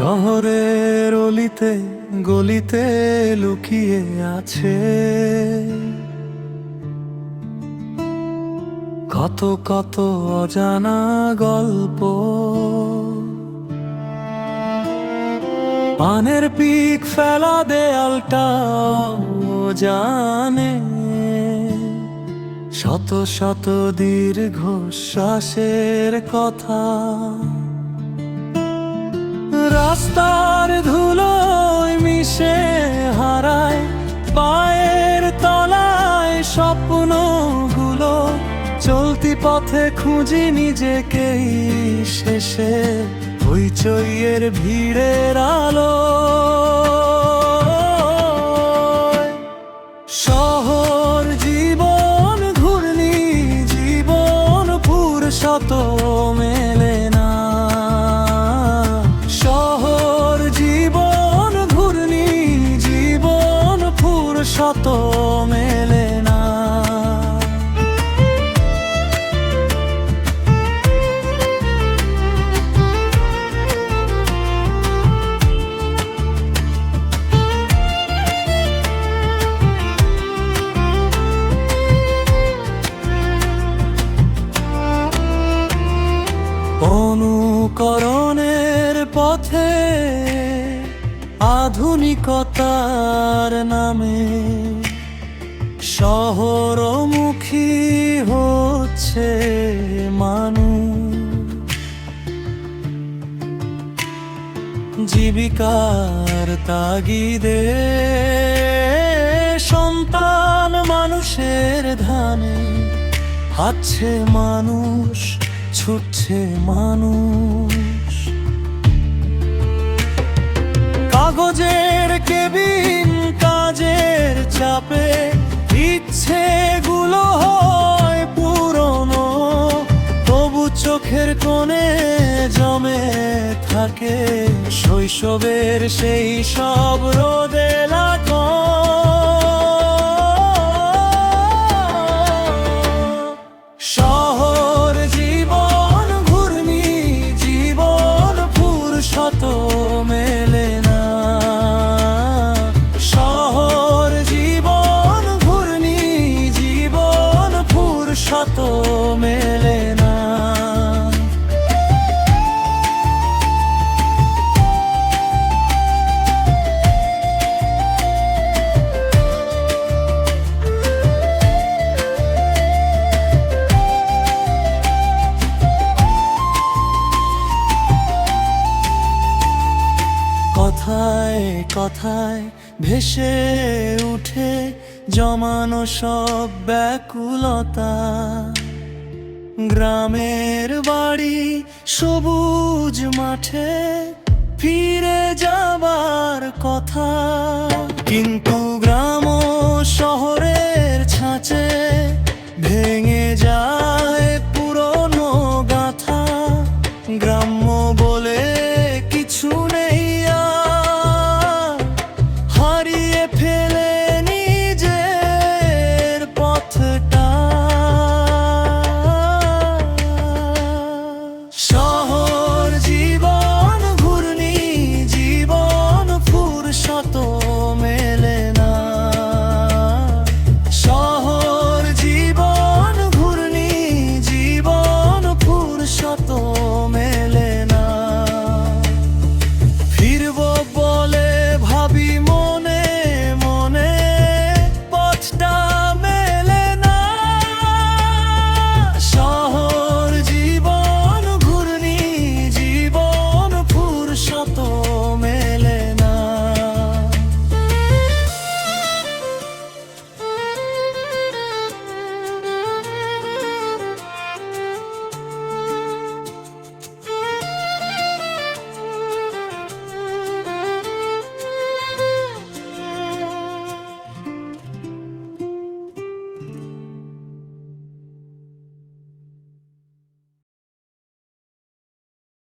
শহরের অলিতে, গলিতে লুকিয়ে আছে। কত কত অজানা গল্প। পানের পিক ফেলা দেয়ালটা জানে। শত শত দীর্ঘ শ্বাসের কথা। রাস্তার ধুলোয় মিশে হারায়, পায়ের তলায় স্বপ্ন স্বপ্নগুলো। চলতি পথে খুঁজি নিজেকেই শেষে, হইচইয়ের ভিড়ের আলো। অনুকরণের পথে আধুনিকতার নামে শহরমুখী হচ্ছে মানুষ। জীবিকার তাগিদে সন্তান মানুষের ধানে হাচ্ছে মানুষ ছুটছে মানুষ। কাগজের কেবিন কাজের চাপে ইচ্ছে গুলো হয় পুরনো, তবু চোখের কোণে জমে থাকে শৈশবের সেই সব রোদে শহর কথায় কথায় ভেসে উঠে জমানো সব ব্যাকুলতা। গ্রামের বাড়ি সবুজ মাঠে ফিরে যাবার কথা। কিন্তু